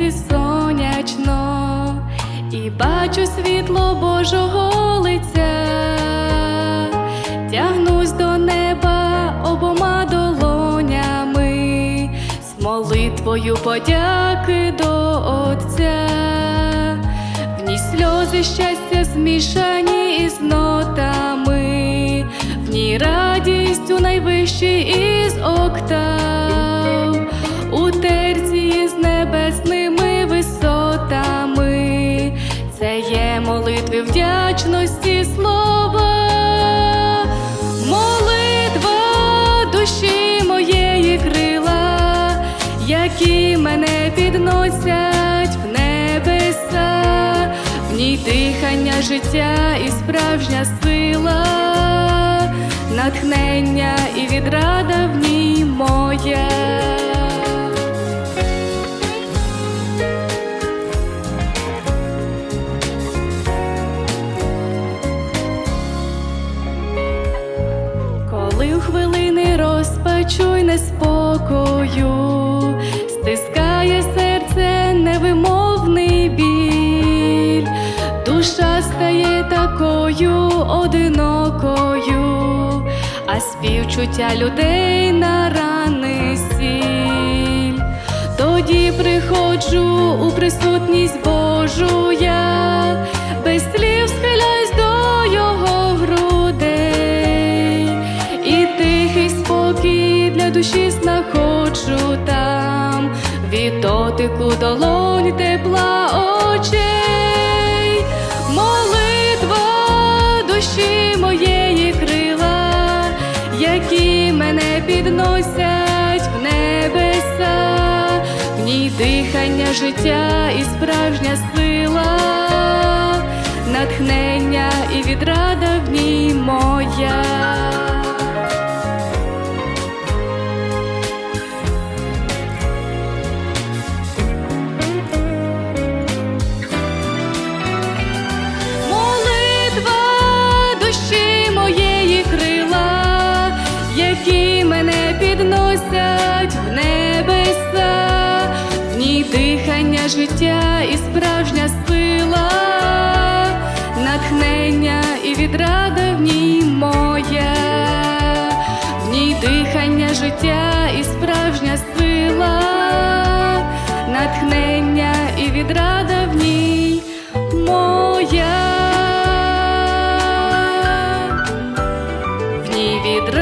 сонці сонячно, і бачу світло Божого лиця, тягнусь до неба обома долонями, з молитвою подяки до Отця, в ній сльози щастя змішані із нотами, в ній радість у найвищий із октав, вдячності слова, молитва душі моєї крила, які мене підносять в небеса, в ній дихання життя і справжня сила, натхнення і відрада в ній моя. Розпачу й неспокою, стискає серце невимовний біль, душа стає такою одинокою, а співчуття людей на рани сіль. Тоді приходжу у присутність Божу я, без слів схиляюсь дотику долонь тепла очей, молитва душі моєї крила, які мене підносять в небеса, в ній дихання життя і справжня сила, натхнення і відрада в ній життя і справжня сила, натхнення і відрада в ній моя, в ній дихання життя і справжня сила, натхнення і відрада в ній моя, в ній відрада.